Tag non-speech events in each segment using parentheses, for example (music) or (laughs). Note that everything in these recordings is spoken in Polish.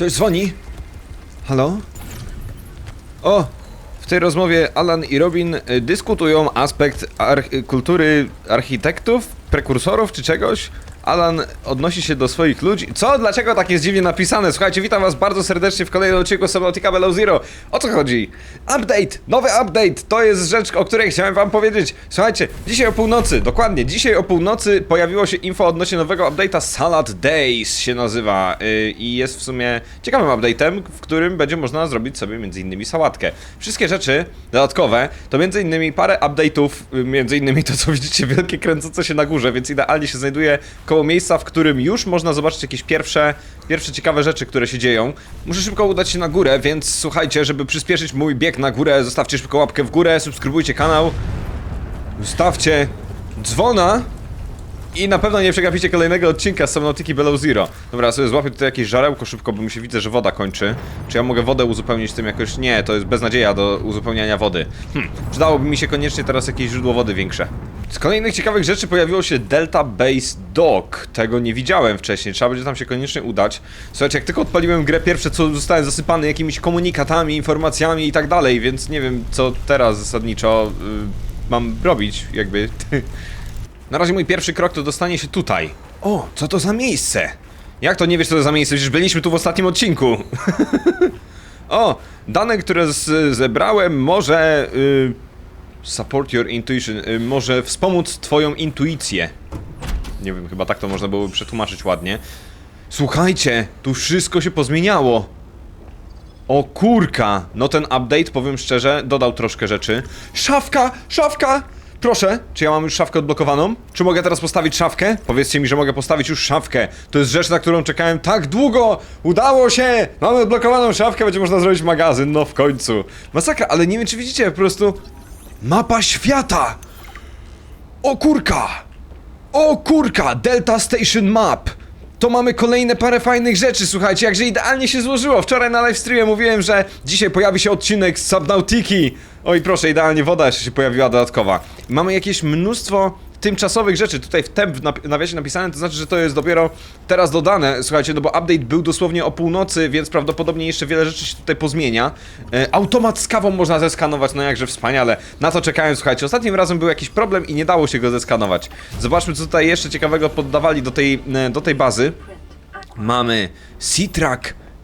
Ktoś dzwoni? Halo? O! W tej rozmowie Alan i Robin y, dyskutują aspekt kultury architektów, prekursorów czy czegoś. Alan odnosi się do swoich ludzi. Co? Dlaczego tak jest dziwnie napisane? Słuchajcie, witam was bardzo serdecznie w kolejnym odcinku Subnautica Below Zero. O co chodzi? Update! Nowy update! To jest rzecz, o której chciałem wam powiedzieć. Słuchajcie, dzisiaj o północy, dokładnie, dzisiaj o północy pojawiło się info odnośnie nowego update'a Salad Days się nazywa yy, i jest w sumie ciekawym update'em, w którym będzie można zrobić sobie innymi sałatkę. Wszystkie rzeczy dodatkowe to innymi parę update'ów, między innymi to co widzicie, wielkie kręcące się na górze, więc idealnie się znajduje koło miejsca, w którym już można zobaczyć jakieś pierwsze, pierwsze ciekawe rzeczy, które się dzieją. Muszę szybko udać się na górę, więc słuchajcie, żeby przyspieszyć mój bieg na górę, zostawcie szybko łapkę w górę, subskrybujcie kanał, zostawcie dzwona i na pewno nie przegapicie kolejnego odcinka z Subnautiki Below Zero. Dobra, sobie złapię tutaj jakieś żarełko szybko, bo mi się widzę, że woda kończy. Czy ja mogę wodę uzupełnić tym jakoś? Nie, to jest beznadzieja do uzupełniania wody. Hm, przydałoby mi się koniecznie teraz jakieś źródło wody większe. Z kolejnych ciekawych rzeczy pojawiło się Delta Base Dock. Tego nie widziałem wcześniej, trzeba będzie tam się koniecznie udać. Słuchajcie, jak tylko odpaliłem grę, pierwsze co zostałem zasypany jakimiś komunikatami, informacjami i tak dalej, więc nie wiem co teraz zasadniczo y, mam robić, jakby. (laughs) Na razie mój pierwszy krok to dostanie się tutaj. O, co to za miejsce? Jak to nie wiesz co to za miejsce? Przecież byliśmy tu w ostatnim odcinku. (laughs) o, dane, które zebrałem może... Y, support your intuition. Y, może wspomóc twoją intuicję. Nie wiem, chyba tak to można byłoby przetłumaczyć ładnie. Słuchajcie, tu wszystko się pozmieniało. O kurka! No ten update, powiem szczerze, dodał troszkę rzeczy. Szafka! Szafka! Proszę, czy ja mam już szafkę odblokowaną? Czy mogę teraz postawić szafkę? Powiedzcie mi, że mogę postawić już szafkę. To jest rzecz, na którą czekałem tak długo! Udało się! Mamy odblokowaną szafkę, będzie można zrobić magazyn, no w końcu. Masakra, ale nie wiem czy widzicie, po prostu... Mapa świata! O kurka! O kurka! Delta Station Map! To mamy kolejne parę fajnych rzeczy, słuchajcie, jakże idealnie się złożyło. Wczoraj na livestreamie mówiłem, że dzisiaj pojawi się odcinek z Subnautiki. Oj, proszę, idealnie woda jeszcze się pojawiła dodatkowa. Mamy jakieś mnóstwo tymczasowych rzeczy. Tutaj w temp w nawiasie napisane, to znaczy, że to jest dopiero teraz dodane. Słuchajcie, no bo update był dosłownie o północy, więc prawdopodobnie jeszcze wiele rzeczy się tutaj pozmienia. E, automat z kawą można zeskanować, no jakże wspaniale. Na to czekałem, słuchajcie. Ostatnim razem był jakiś problem i nie dało się go zeskanować. Zobaczmy, co tutaj jeszcze ciekawego poddawali do tej, e, do tej bazy. Mamy Citrac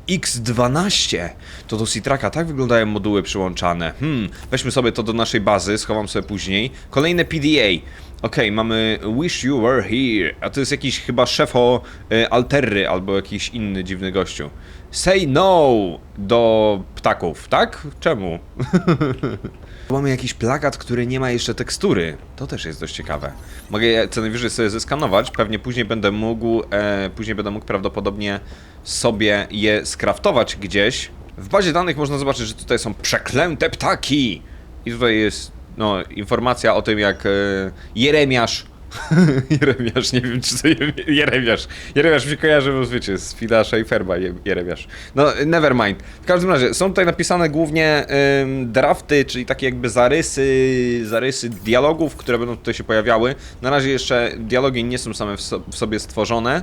X12. To do Citraka tak wyglądają moduły przyłączane. Hmm, weźmy sobie to do naszej bazy, schowam sobie później. Kolejne PDA. Okej, mamy Wish You Were Here. A to jest jakiś chyba szefo y, Alterry albo jakiś inny dziwny gościu. Say no do ptaków, tak? Czemu? (laughs) Mamy jakiś plakat, który nie ma jeszcze tekstury. To też jest dość ciekawe. Mogę je co najwyżej sobie zeskanować. Pewnie później będę mógł, e, później będę mógł prawdopodobnie sobie je skraftować gdzieś. W bazie danych można zobaczyć, że tutaj są przeklęte ptaki. I tutaj jest, no, informacja o tym, jak e, Jeremiasz (laughs) Jeremiasz, nie wiem czy to Je- Jeremiasz. Jeremiasz mi się kojarzy, bo wiecie, z Fidasza i Ferba Je- Jeremiasz. No, never mind. W każdym razie, są tutaj napisane głównie ym, drafty, czyli takie jakby zarysy, zarysy dialogów, które będą tutaj się pojawiały. Na razie jeszcze dialogi nie są same w, so w sobie stworzone.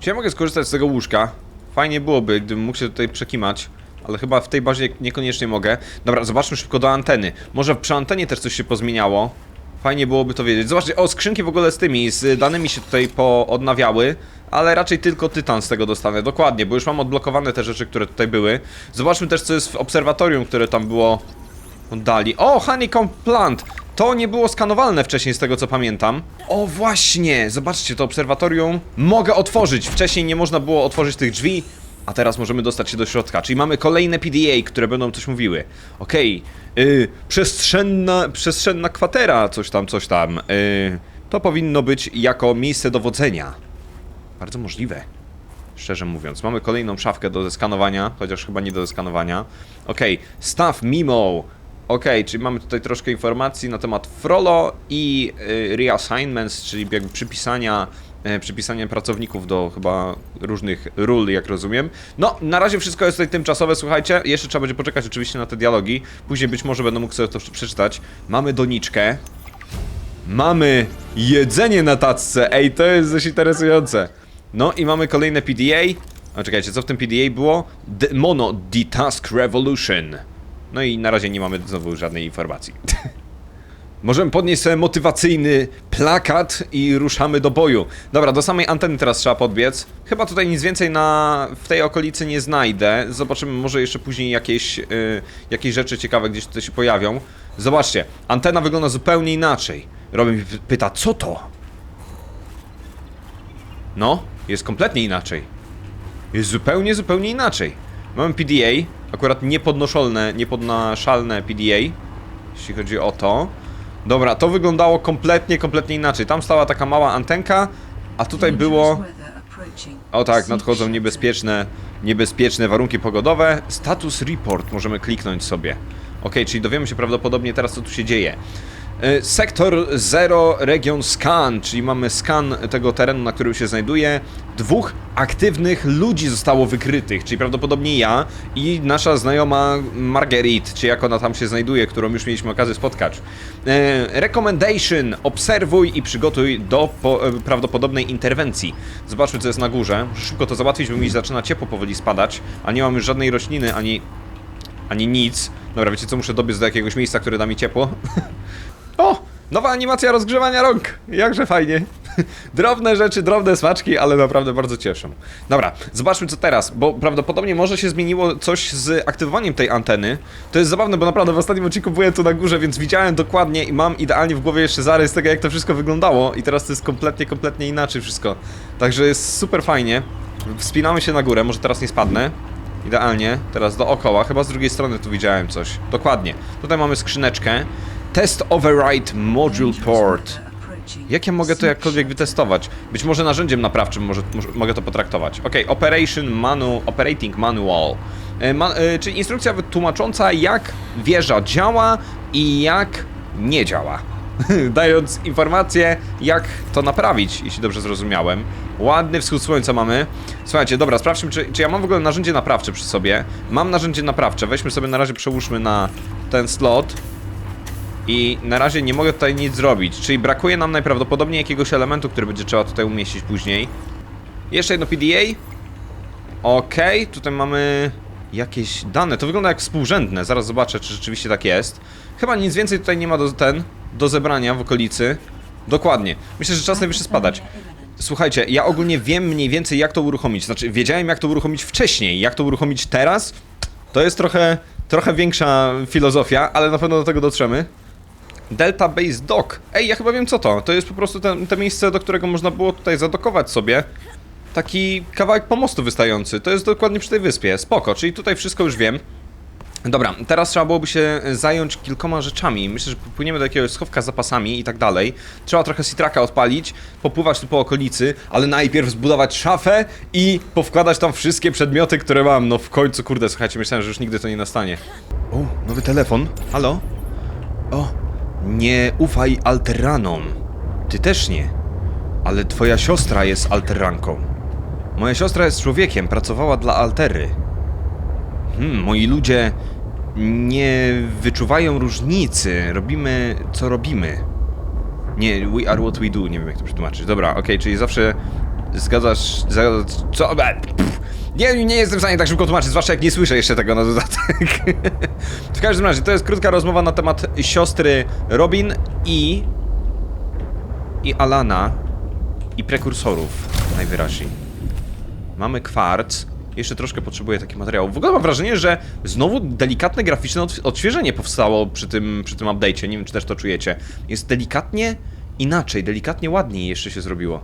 Czy ja mogę skorzystać z tego łóżka? Fajnie byłoby, gdybym mógł się tutaj przekimać. Ale chyba w tej bazie niekoniecznie mogę. Dobra, zobaczmy szybko do anteny. Może przy antenie też coś się pozmieniało. Fajnie byłoby to wiedzieć. Zobaczcie, o, skrzynki w ogóle z tymi, z danymi się tutaj poodnawiały, ale raczej tylko tytan z tego dostanę, dokładnie, bo już mam odblokowane te rzeczy, które tutaj były. Zobaczmy też, co jest w obserwatorium, które tam było dali. O, honeycomb plant! To nie było skanowalne wcześniej, z tego co pamiętam. O, właśnie! Zobaczcie, to obserwatorium mogę otworzyć. Wcześniej nie można było otworzyć tych drzwi, a teraz możemy dostać się do środka. Czyli mamy kolejne PDA, które będą coś mówiły. Okej, yy, przestrzenna, przestrzenna kwatera, coś tam, coś tam. Yy, to powinno być jako miejsce dowodzenia. Bardzo możliwe. Szczerze mówiąc, mamy kolejną szafkę do zeskanowania, chociaż chyba nie do zeskanowania. Okej, staff Mimo. Okej, czyli mamy tutaj troszkę informacji na temat Frollo i y, reassignments, czyli jakby przypisania, y, przypisania pracowników do chyba różnych ról, jak rozumiem. No, na razie wszystko jest tutaj tymczasowe, słuchajcie. Jeszcze trzeba będzie poczekać oczywiście na te dialogi. Później być może będę mógł sobie to przeczytać. Mamy doniczkę. Mamy jedzenie na tacce. Ej, to jest dość interesujące. No i mamy kolejne PDA. A czekajcie, co w tym PDA było? D Mono D-Task Revolution. No i na razie nie mamy znowu żadnej informacji. (laughs) Możemy podnieść sobie motywacyjny plakat i ruszamy do boju. Dobra, do samej anteny teraz trzeba podbiec. Chyba tutaj nic więcej na, w tej okolicy nie znajdę. Zobaczymy, może jeszcze później jakieś, yy, jakieś rzeczy ciekawe gdzieś tutaj się pojawią. Zobaczcie, antena wygląda zupełnie inaczej. Robin pyta, co to? No, jest kompletnie inaczej. Jest zupełnie, zupełnie inaczej. Mamy PDA, akurat niepodnoszalne, niepodnaszalne PDA, jeśli chodzi o to. Dobra, to wyglądało kompletnie, kompletnie inaczej. Tam stała taka mała antenka, a tutaj było... O tak, nadchodzą niebezpieczne, niebezpieczne warunki pogodowe. Status report możemy kliknąć sobie. Ok, czyli dowiemy się prawdopodobnie teraz, co tu się dzieje. E, Sektor 0 Region Scan, czyli mamy skan tego terenu, na którym się znajduje. Dwóch aktywnych ludzi zostało wykrytych, czyli prawdopodobnie ja i nasza znajoma Marguerite, czy jak ona tam się znajduje, którą już mieliśmy okazję spotkać. E, recommendation: obserwuj i przygotuj do e, prawdopodobnej interwencji. Zobaczmy, co jest na górze. Muszę szybko to załatwić, bo mi zaczyna ciepło powoli spadać, a nie mam już żadnej rośliny ani, ani nic. Dobra, wiecie co, muszę dobiec do jakiegoś miejsca, które da mi ciepło. (laughs) O! Nowa animacja rozgrzewania rąk! Jakże fajnie. (laughs) Drobne rzeczy, drobne smaczki, ale naprawdę bardzo cieszą. Dobra, zobaczmy co teraz, bo prawdopodobnie może się zmieniło coś z aktywowaniem tej anteny. To jest zabawne, bo naprawdę w ostatnim odcinku byłem tu na górze, więc widziałem dokładnie i mam idealnie w głowie jeszcze zarys tego, jak to wszystko wyglądało. I teraz to jest kompletnie, kompletnie inaczej wszystko. Także jest super fajnie. Wspinamy się na górę, może teraz nie spadnę. Idealnie, teraz dookoła, chyba z drugiej strony tu widziałem coś. Dokładnie. Tutaj mamy skrzyneczkę. Test Override Module Port. Jak ja mogę to jakkolwiek wytestować? Być może narzędziem naprawczym może, może, mogę to potraktować. Ok, Operation Manu, Operating Manual. E, ma, e, czyli instrukcja wytłumacząca jak wieża działa i jak nie działa. (laughs) Dając informację, jak to naprawić, jeśli dobrze zrozumiałem. Ładny wschód słońca mamy. Słuchajcie, dobra, sprawdźmy, czy, czy ja mam w ogóle narzędzie naprawcze przy sobie. Mam narzędzie naprawcze, weźmy sobie na razie, przełóżmy na ten slot. I na razie nie mogę tutaj nic zrobić, czyli brakuje nam najprawdopodobniej jakiegoś elementu, który będzie trzeba tutaj umieścić później. Jeszcze jedno PDA. Okej, tutaj mamy jakieś dane. To wygląda jak współrzędne. Zaraz zobaczę, czy rzeczywiście tak jest. Chyba nic więcej tutaj nie ma do, ten, do zebrania w okolicy. Dokładnie. Myślę, że czas najwyższy spadać. Słuchajcie, ja ogólnie wiem mniej więcej jak to uruchomić. Znaczy, wiedziałem jak to uruchomić wcześniej. Jak to uruchomić teraz, to jest trochę, trochę większa filozofia, ale na pewno do tego dotrzemy. Delta Base Dock. Ej, ja chyba wiem co to. To jest po prostu ten, te miejsce, do którego można było tutaj zadokować sobie. Taki kawałek pomostu wystający. To jest dokładnie przy tej wyspie. Spoko, czyli tutaj wszystko już wiem. Dobra, teraz trzeba byłoby się zająć kilkoma rzeczami. Myślę, że popłyniemy do jakiegoś schowka z zapasami i tak dalej. Trzeba trochę sitraka odpalić, popływać tu po okolicy, ale najpierw zbudować szafę i powkładać tam wszystkie przedmioty, które mam. No w końcu, kurde, słuchajcie, myślałem, że już nigdy to nie nastanie. O, nowy telefon. Halo? O, nie ufaj alteranom. Ty też nie. Ale twoja siostra jest alteranką. Moja siostra jest człowiekiem, pracowała dla altery. Hmm, moi ludzie nie wyczuwają różnicy. Robimy co robimy. Nie, we are what we do. Nie wiem jak to przetłumaczyć. Dobra, okej, czyli zawsze zgadzasz. zgadzasz co? Pff. Nie, nie jestem w stanie tak szybko tłumaczyć, zwłaszcza jak nie słyszę jeszcze tego na dodatek. (laughs) w każdym razie, to jest krótka rozmowa na temat siostry Robin i. i Alana i prekursorów najwyraźniej. Mamy kwarc. Jeszcze troszkę potrzebuję takich materiałów. W ogóle mam wrażenie, że znowu delikatne graficzne odś- odświeżenie powstało przy tym, przy tym update'cie. Nie wiem, czy też to czujecie. Jest delikatnie inaczej, delikatnie ładniej jeszcze się zrobiło.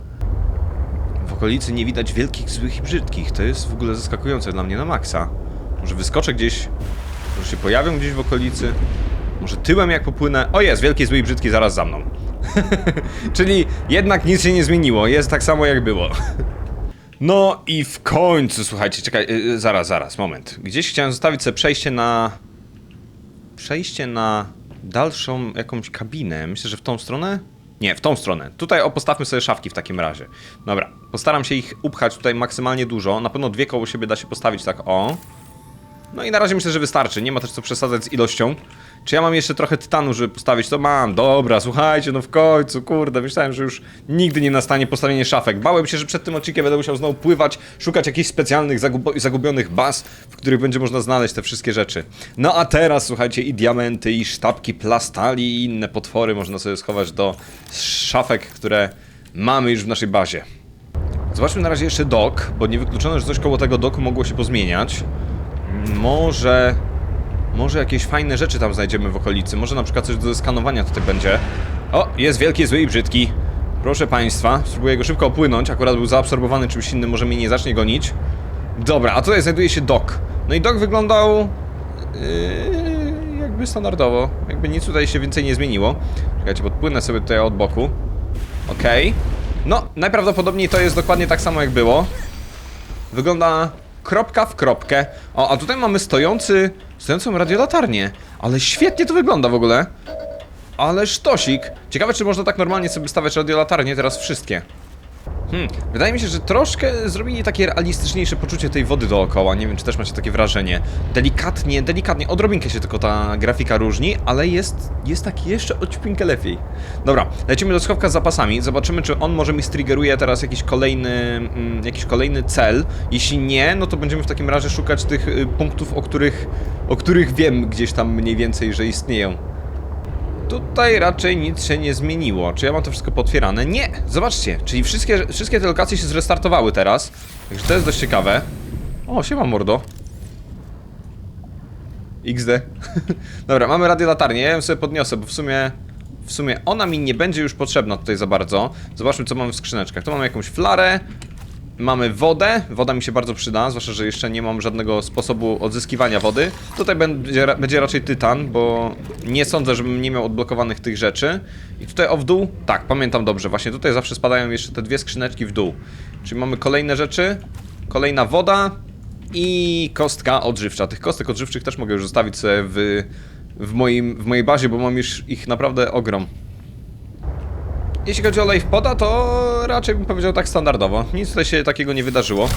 W okolicy nie widać wielkich, złych i brzydkich. To jest w ogóle zaskakujące dla mnie na maksa. Może wyskoczę gdzieś, może się pojawią gdzieś w okolicy. Może tyłem jak popłynę. O jest, wielki, zły i brzydki zaraz za mną. (laughs) Czyli jednak nic się nie zmieniło, jest tak samo jak było. (laughs) No i w końcu, słuchajcie, czekaj, yy, zaraz, zaraz, moment. Gdzieś chciałem zostawić sobie przejście na... Przejście na dalszą jakąś kabinę. Myślę, że w tą stronę? Nie, w tą stronę. Tutaj o, postawmy sobie szafki w takim razie. Dobra, postaram się ich upchać tutaj maksymalnie dużo. Na pewno dwie koło siebie da się postawić tak o. No i na razie myślę, że wystarczy. Nie ma też co przesadzać z ilością. Czy ja mam jeszcze trochę tytanu, żeby postawić? To mam. Dobra, słuchajcie, no w końcu, kurde. Myślałem, że już nigdy nie nastanie postawienie szafek. Bałem się, że przed tym odcinkiem będę musiał znowu pływać, szukać jakichś specjalnych, zagubionych baz, w których będzie można znaleźć te wszystkie rzeczy. No a teraz, słuchajcie, i diamenty, i sztabki plastali, i inne potwory można sobie schować do szafek, które mamy już w naszej bazie. Zobaczmy na razie jeszcze dok, bo niewykluczone, że coś koło tego doku mogło się pozmieniać. Może... Może jakieś fajne rzeczy tam znajdziemy w okolicy. Może na przykład coś do zeskanowania tutaj będzie. O, jest wielki, zły i brzydki. Proszę państwa, spróbuję go szybko opłynąć. Akurat był zaabsorbowany czymś innym, może mnie nie zacznie gonić. Dobra, a tutaj znajduje się dok. No i dok wyglądał... Yy, jakby standardowo. Jakby nic tutaj się więcej nie zmieniło. Czekajcie, podpłynę sobie tutaj od boku. Okej. No, najprawdopodobniej to jest dokładnie tak samo jak było. Wygląda kropka w kropkę. O, a tutaj mamy stojący, stojącą radiolatarnię. Ale świetnie to wygląda w ogóle. Ale sztosik. Ciekawe, czy można tak normalnie sobie stawiać radiolatarnie teraz wszystkie. Hmm, wydaje mi się, że troszkę zrobili takie realistyczniejsze poczucie tej wody dookoła. Nie wiem, czy też macie takie wrażenie. Delikatnie, delikatnie, odrobinkę się tylko ta grafika różni, ale jest, jest tak jeszcze odcinkę lepiej. Dobra, lecimy do schowka z zapasami. Zobaczymy, czy on może mi striggeruje teraz jakiś kolejny, mm, jakiś kolejny cel. Jeśli nie, no to będziemy w takim razie szukać tych y, punktów, o których, o których wiem gdzieś tam mniej więcej, że istnieją. Tutaj raczej nic się nie zmieniło. Czy ja mam to wszystko potwierane? Nie! Zobaczcie, czyli wszystkie, wszystkie te lokacje się zrestartowały teraz. Także to jest dość ciekawe. O, siema mordo. XD. (laughs) Dobra, mamy radiolatarnię, ja ją sobie podniosę, bo w sumie... W sumie ona mi nie będzie już potrzebna tutaj za bardzo. Zobaczmy, co mamy w skrzyneczkach. Tu mamy jakąś flarę. Mamy wodę, woda mi się bardzo przyda, zwłaszcza, że jeszcze nie mam żadnego sposobu odzyskiwania wody. Tutaj będzie, będzie raczej tytan, bo nie sądzę, żebym nie miał odblokowanych tych rzeczy. I tutaj o w dół, tak, pamiętam dobrze, właśnie tutaj zawsze spadają jeszcze te dwie skrzyneczki w dół. Czyli mamy kolejne rzeczy, kolejna woda i kostka odżywcza. Tych kostek odżywczych też mogę już zostawić sobie w, w, moim, w mojej bazie, bo mam już ich naprawdę ogrom. Jeśli chodzi o LivePoda, to raczej bym powiedział tak standardowo. Nic tutaj się takiego nie wydarzyło.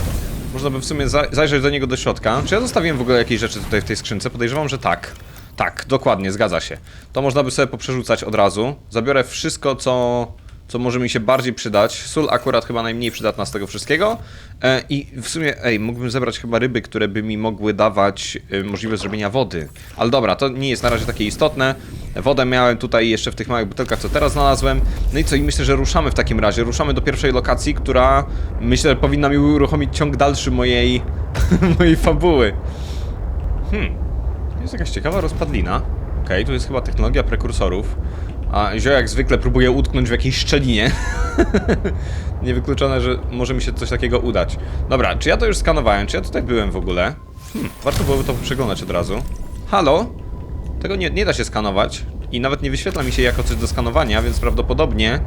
Można by w sumie za zajrzeć do niego do środka. Czy ja zostawiłem w ogóle jakieś rzeczy tutaj w tej skrzynce? Podejrzewam, że tak. Tak, dokładnie, zgadza się. To można by sobie poprzerzucać od razu. Zabiorę wszystko, co, co może mi się bardziej przydać. Sól akurat chyba najmniej przydatna z tego wszystkiego. E, I w sumie, ej, mógłbym zebrać chyba ryby, które by mi mogły dawać e, możliwość zrobienia wody. Ale dobra, to nie jest na razie takie istotne. Wodę miałem tutaj jeszcze w tych małych butelkach, co teraz znalazłem. No i co, i myślę, że ruszamy w takim razie. Ruszamy do pierwszej lokacji, która myślę, powinna mi uruchomić ciąg dalszy mojej, (laughs) mojej fabuły. Hmm, jest jakaś ciekawa rozpadlina. Okej, tu jest chyba technologia prekursorów. A Zio jak zwykle próbuje utknąć w jakiejś szczelinie. (laughs) Niewykluczone, że może mi się coś takiego udać. Dobra, czy ja to już skanowałem? Czy ja tutaj byłem w ogóle? Hmm, warto byłoby to przeglądać od razu. Halo? Tego nie, nie da się skanować. I nawet nie wyświetla mi się jako coś do skanowania, więc prawdopodobnie...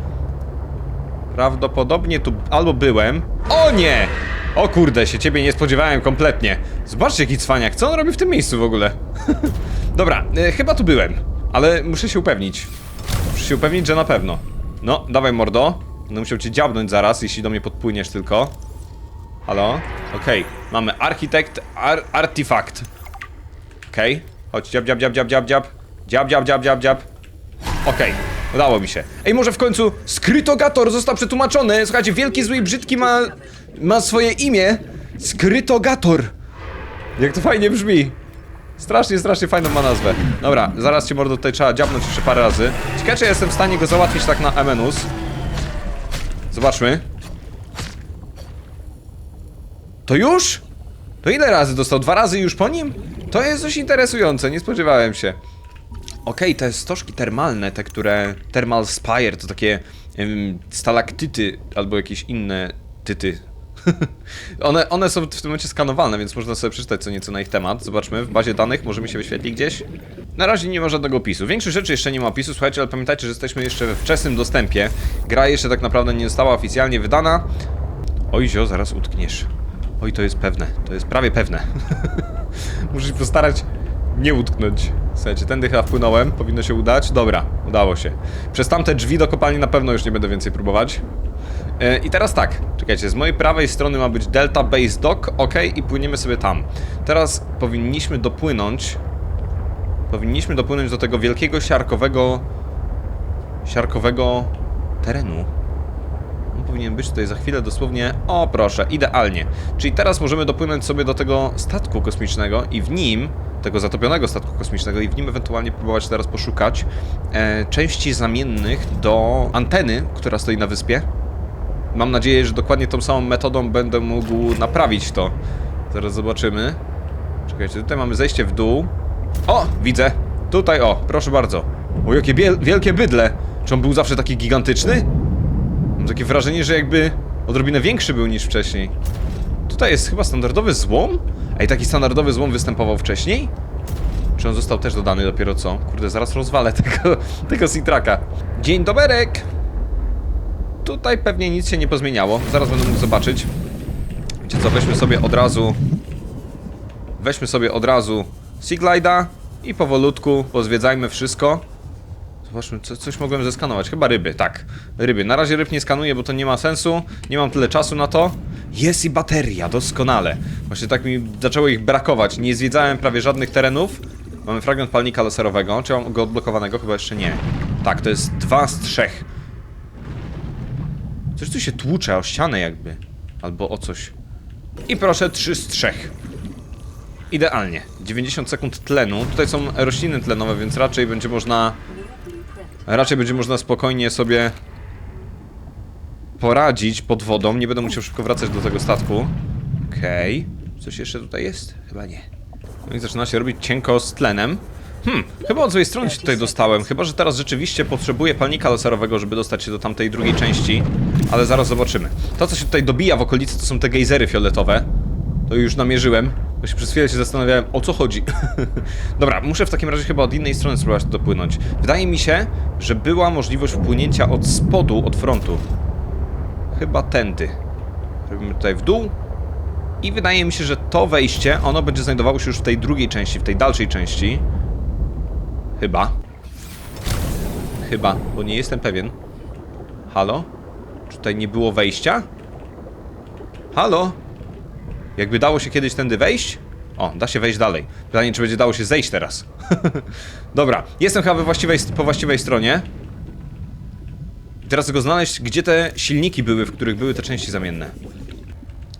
Prawdopodobnie tu albo byłem... O nie! O kurde, się ciebie nie spodziewałem kompletnie. Zobaczcie jaki cwaniak, co on robi w tym miejscu w ogóle? (laughs) Dobra, e, chyba tu byłem, ale muszę się upewnić. Muszę się upewnić, że na pewno. No, dawaj mordo. Będę musiał cię dziabnąć zaraz, jeśli do mnie podpłyniesz tylko. Halo? Okej, mamy architekt, ar artifact. Okej, chodź, dziab, dziab, dziab, dziab, dziab, dziab. Dziab, dziab, dziab, dziab, dziab. Okej, udało mi się. Ej, może w końcu Skrytogator został przetłumaczony. Słuchajcie, wielki, zły i brzydki ma, ma swoje imię. Skrytogator. Jak to fajnie brzmi. Strasznie, strasznie fajną ma nazwę. Dobra, zaraz cię mordo tutaj trzeba dziabnąć jeszcze parę razy. Ciekawe, czy jestem w stanie go załatwić tak na Emenus. Zobaczmy. To już? To ile razy dostał? Dwa razy już po nim? To jest coś interesujące, nie spodziewałem się. Okej, te stożki termalne, te które... Thermal Spire, to takie ym, stalaktyty albo jakieś inne tyty. (laughs) one, one są w tym momencie skanowane, więc można sobie przeczytać co nieco na ich temat. Zobaczmy, w bazie danych może mi się wyświetli gdzieś. Na razie nie ma żadnego opisu. Większość rzeczy jeszcze nie ma opisu, słuchajcie, ale pamiętajcie, że jesteśmy jeszcze we wczesnym dostępie. Gra jeszcze tak naprawdę nie została oficjalnie wydana. Oj, zio, zaraz utkniesz. Oj, to jest pewne, to jest prawie pewne. (laughs) Muszę się postarać nie utknąć. Słuchajcie, tędy chyba wpłynąłem, powinno się udać. Dobra, udało się. Przez tamte drzwi do kopalni na pewno już nie będę więcej próbować. E, I teraz tak, czekajcie, z mojej prawej strony ma być Delta Base Dock, ok, i płyniemy sobie tam. Teraz powinniśmy dopłynąć. Powinniśmy dopłynąć do tego wielkiego siarkowego. siarkowego terenu. On powinien być tutaj za chwilę dosłownie. O, proszę, idealnie. Czyli teraz możemy dopłynąć sobie do tego statku kosmicznego i w nim, tego zatopionego statku kosmicznego, i w nim ewentualnie próbować teraz poszukać e, części zamiennych do anteny, która stoi na wyspie. Mam nadzieję, że dokładnie tą samą metodą będę mógł naprawić to. Zaraz zobaczymy. Czekajcie, tutaj mamy zejście w dół. O, widzę. Tutaj, o, proszę bardzo. O, jakie wielkie bydle. Czy on był zawsze taki gigantyczny? Mam takie wrażenie, że jakby odrobinę większy był niż wcześniej. Tutaj jest chyba standardowy złom? Ej, taki standardowy złom występował wcześniej? Czy on został też dodany dopiero co? Kurde, zaraz rozwalę (laughs) tego, tego Citraka. Dzień doberek! Tutaj pewnie nic się nie pozmieniało. Zaraz będę mógł zobaczyć. Wiecie co, weźmy sobie od razu... Weźmy sobie od razu Seaglide'a i powolutku pozwiedzajmy wszystko. Zobaczmy, co, coś mogłem zeskanować. Chyba ryby, tak. Ryby. Na razie ryb nie skanuję, bo to nie ma sensu. Nie mam tyle czasu na to. Jest i bateria, doskonale. Właśnie tak mi zaczęło ich brakować. Nie zwiedzałem prawie żadnych terenów. Mamy fragment palnika laserowego. Czy mam go odblokowanego? Chyba jeszcze nie. Tak, to jest dwa z trzech. Coś tu się tłucze o ścianę jakby. Albo o coś. I proszę, trzy z trzech. Idealnie. 90 sekund tlenu. Tutaj są rośliny tlenowe, więc raczej będzie można... Raczej będzie można spokojnie sobie poradzić pod wodą. Nie będę musiał szybko wracać do tego statku. Okej. Coś jeszcze tutaj jest? Chyba nie. No i zaczyna się robić cienko z tlenem. Hmm, chyba od złej strony się tutaj dostałem. Chyba, że teraz rzeczywiście potrzebuję palnika laserowego, żeby dostać się do tamtej drugiej części. Ale zaraz zobaczymy. To, co się tutaj dobija w okolicy, to są te gejzery fioletowe. To już namierzyłem. Właśnie przez chwilę się zastanawiałem, o co chodzi. (laughs) Dobra, muszę w takim razie chyba od innej strony spróbować dopłynąć. Wydaje mi się, że była możliwość wpłynięcia od spodu, od frontu. Chyba tędy. Robimy tutaj w dół. I wydaje mi się, że to wejście, ono będzie znajdowało się już w tej drugiej części, w tej dalszej części. Chyba. Chyba, bo nie jestem pewien. Halo? Czy tutaj nie było wejścia? Halo? Jakby dało się kiedyś tędy wejść? O, da się wejść dalej. Pytanie, czy będzie dało się zejść teraz. (laughs) Dobra, jestem chyba we właściwej, po właściwej stronie. Teraz tylko znaleźć, gdzie te silniki były, w których były te części zamienne.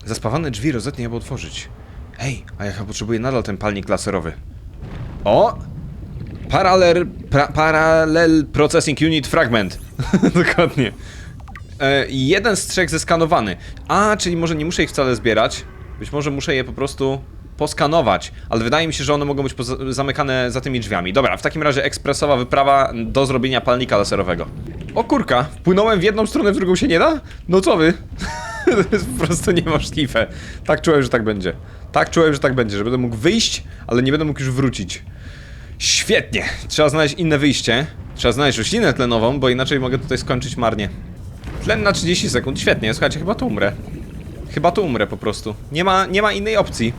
Zaspawane drzwi rozetnie albo otworzyć. Ej, a ja chyba potrzebuję nadal ten palnik laserowy. O! Parallel, pra, parallel Processing Unit Fragment. (laughs) Dokładnie. E, jeden z trzech zeskanowany. A, czyli może nie muszę ich wcale zbierać. Być może muszę je po prostu poskanować, ale wydaje mi się, że one mogą być zamykane za tymi drzwiami. Dobra, w takim razie ekspresowa wyprawa do zrobienia palnika laserowego. O kurka, wpłynąłem w jedną stronę, w drugą się nie da? No co wy? (laughs) to jest po prostu niemożliwe. Tak czułem, że tak będzie. Tak czułem, że tak będzie, że będę mógł wyjść, ale nie będę mógł już wrócić. Świetnie. Trzeba znaleźć inne wyjście. Trzeba znaleźć roślinę tlenową, bo inaczej mogę tutaj skończyć marnie. Tlen na 30 sekund, świetnie. Słuchajcie, chyba tu umrę. Chyba tu umrę po prostu. Nie ma, nie ma innej opcji.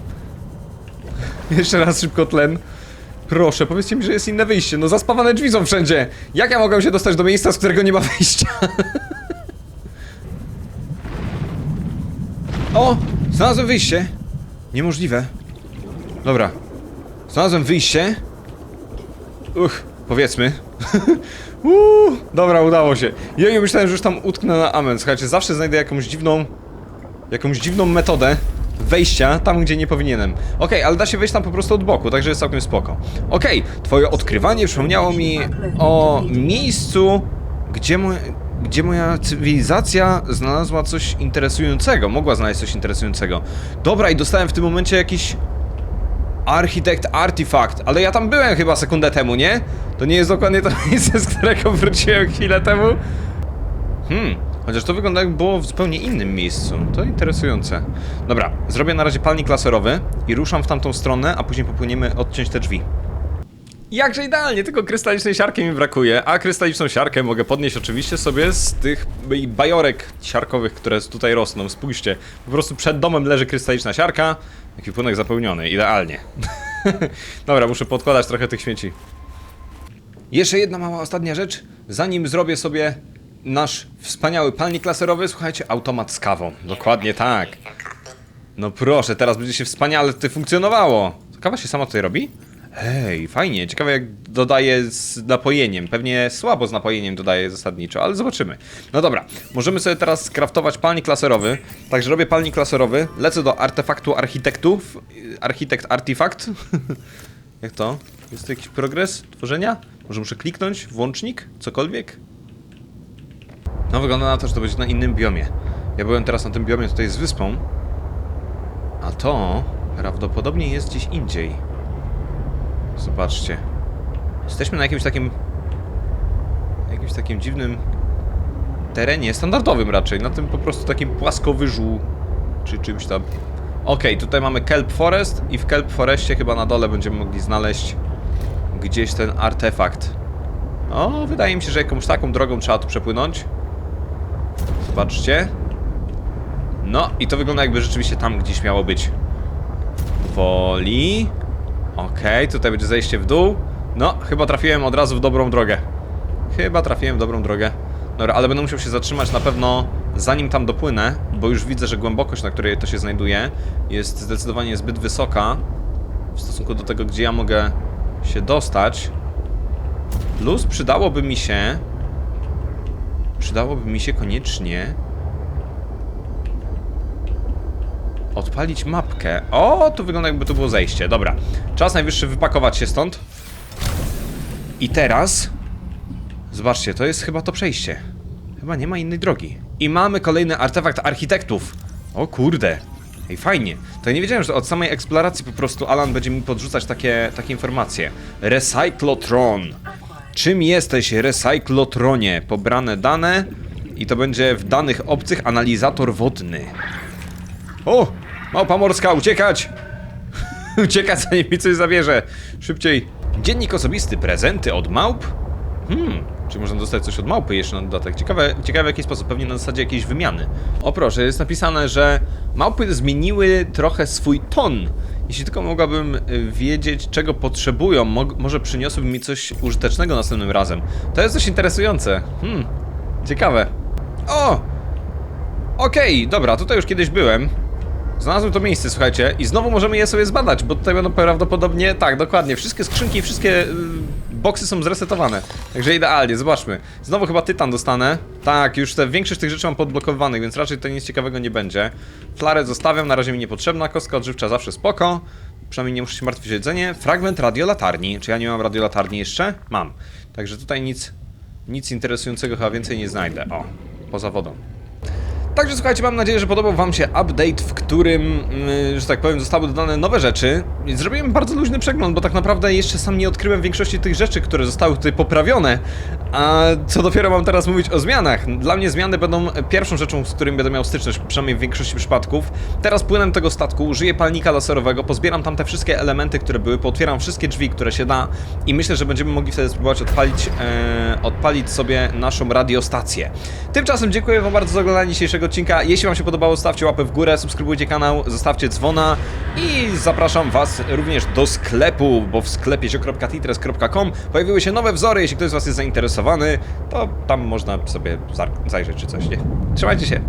(laughs) Jeszcze raz szybko tlen. Proszę, powiedzcie mi, że jest inne wyjście. No zaspawane drzwi są wszędzie. Jak ja mogę się dostać do miejsca, z którego nie ma wyjścia? (laughs) o! Znalazłem wyjście. Niemożliwe. Dobra. Znalazłem wyjście. Uch, powiedzmy. (laughs) Uuu, dobra, udało się. Ja myślałem, że już tam utknę na amen. Słuchajcie, zawsze znajdę jakąś dziwną... Jakąś dziwną metodę wejścia tam, gdzie nie powinienem. Okej, ale da się wejść tam po prostu od boku, także jest całkiem spoko. Okej, twoje odkrywanie przypomniało mi o miejscu, gdzie, mo gdzie moja cywilizacja znalazła coś interesującego. Mogła znaleźć coś interesującego. Dobra, i dostałem w tym momencie jakiś Architekt Artifact, ale ja tam byłem chyba sekundę temu, nie? To nie jest dokładnie to (laughs) miejsce, z którego wróciłem chwilę temu. Hmm, chociaż to wygląda jakby było w zupełnie innym miejscu. To interesujące. Dobra, zrobię na razie palnik laserowy i ruszam w tamtą stronę, a później popłyniemy odciąć te drzwi. Jakże idealnie, tylko krystalicznej siarki mi brakuje, a krystaliczną siarkę mogę podnieść oczywiście sobie z tych bajorek siarkowych, które tutaj rosną. Spójrzcie, po prostu przed domem leży krystaliczna siarka, ekwipunek zapełniony, idealnie. (laughs) Dobra, muszę podkładać trochę tych śmieci. Jeszcze jedna mała ostatnia rzecz, zanim zrobię sobie nasz wspaniały palnik laserowy, słuchajcie, automat z kawą. Dokładnie tak. No proszę, teraz będzie się wspaniale tutaj funkcjonowało. Kawa się sama tutaj robi? Hej, fajnie. Ciekawe jak dodaje z napojeniem. Pewnie słabo z napojeniem dodaje zasadniczo, ale zobaczymy. No dobra, możemy sobie teraz skraftować palnik laserowy. Także robię palnik laserowy, lecę do artefaktu architektów. Architekt artefakt. (laughs) jak to? Jest tu jakiś progres tworzenia? Może muszę kliknąć? Włącznik? Cokolwiek? No wygląda na to, że to będzie na innym biomie. Ja byłem teraz na tym biomie tutaj z wyspą. A to prawdopodobnie jest gdzieś indziej. Zobaczcie. Jesteśmy na jakimś takim... jakimś takim dziwnym terenie, standardowym raczej, na tym po prostu takim płaskowyżu, czy czymś tam. Okej, tutaj mamy Kelp Forest i w Kelp Forestie chyba na dole będziemy mogli znaleźć gdzieś ten artefakt. O, wydaje mi się, że jakąś taką drogą trzeba tu przepłynąć. Zobaczcie. No i to wygląda jakby rzeczywiście tam gdzieś miało być. Woli. Okej, tutaj będzie zejście w dół. No, chyba trafiłem od razu w dobrą drogę. Chyba trafiłem w dobrą drogę. Dobra, ale będę musiał się zatrzymać na pewno zanim tam dopłynę, bo już widzę, że głębokość, na której to się znajduje, jest zdecydowanie zbyt wysoka w stosunku do tego, gdzie ja mogę się dostać. Plus przydałoby mi się przydałoby mi się koniecznie odpalić mapkę. O, tu wygląda jakby to było zejście. Dobra, czas najwyższy wypakować się stąd. I teraz Zobaczcie, to jest chyba to przejście. Chyba nie ma innej drogi. I mamy kolejny artefakt architektów. O kurde. Ej, fajnie. To ja nie wiedziałem, że od samej eksploracji po prostu Alan będzie mi podrzucać takie, takie informacje. Recyclotron. Czym jesteś, Recyclotronie? Pobrane dane i to będzie w danych obcych analizator wodny. O! Małpa morska, uciekać! (laughs) uciekać, zanim mi coś zabierze. Szybciej. Dziennik osobisty, prezenty od małp? Hmm, czy można dostać coś od małpy jeszcze na dodatek? Ciekawe, ciekawe w jaki sposób, pewnie na zasadzie jakiejś wymiany. O proszę, jest napisane, że małpy zmieniły trochę swój ton. Jeśli tylko mogłabym y, wiedzieć, czego potrzebują, mo może przyniosłyby mi coś użytecznego następnym razem. To jest coś interesujące. Hmm, ciekawe. O! Okej, dobra, tutaj już kiedyś byłem. Znalazłem to miejsce, słuchajcie, i znowu możemy je sobie zbadać, bo tutaj będą prawdopodobnie, tak, dokładnie, wszystkie skrzynki, wszystkie y, boksy są zresetowane. Także idealnie, zobaczmy. Znowu chyba tytan dostanę. Tak, już te, większość tych rzeczy mam podblokowanych, więc raczej to nic ciekawego nie będzie. Flarę zostawiam, na razie mi niepotrzebna, kostka odżywcza zawsze spoko. Przynajmniej nie muszę się martwić o jedzenie. Fragment radiolatarni. Czy ja nie mam radiolatarni jeszcze? Mam. Także tutaj nic, nic interesującego chyba więcej nie znajdę. O, poza wodą. Także słuchajcie, mam nadzieję, że podobał wam się update, w którym, mm, że tak powiem, zostały dodane nowe rzeczy. Zrobiłem bardzo luźny przegląd, bo tak naprawdę jeszcze sam nie odkryłem większości tych rzeczy, które zostały tutaj poprawione. A co dopiero mam teraz mówić o zmianach. Dla mnie zmiany będą pierwszą rzeczą, z którym będę miał styczność, przynajmniej w większości przypadków. Teraz płynę tego statku, użyję palnika laserowego, pozbieram tam te wszystkie elementy, które były, pootwieram wszystkie drzwi, które się da i myślę, że będziemy mogli wtedy spróbować odpalić, e, odpalić sobie naszą radiostację. Tymczasem dziękuję wam bardzo za oglądanie dzisiejszego odcinka. Jeśli wam się podobało, stawcie łapę w górę, subskrybujcie kanał, zostawcie dzwona i zapraszam was również do sklepu, bo w sklepie zio.titres.com pojawiły się nowe wzory. Jeśli ktoś z was jest zainteresowany, to tam można sobie zajrzeć czy coś, nie? Trzymajcie się!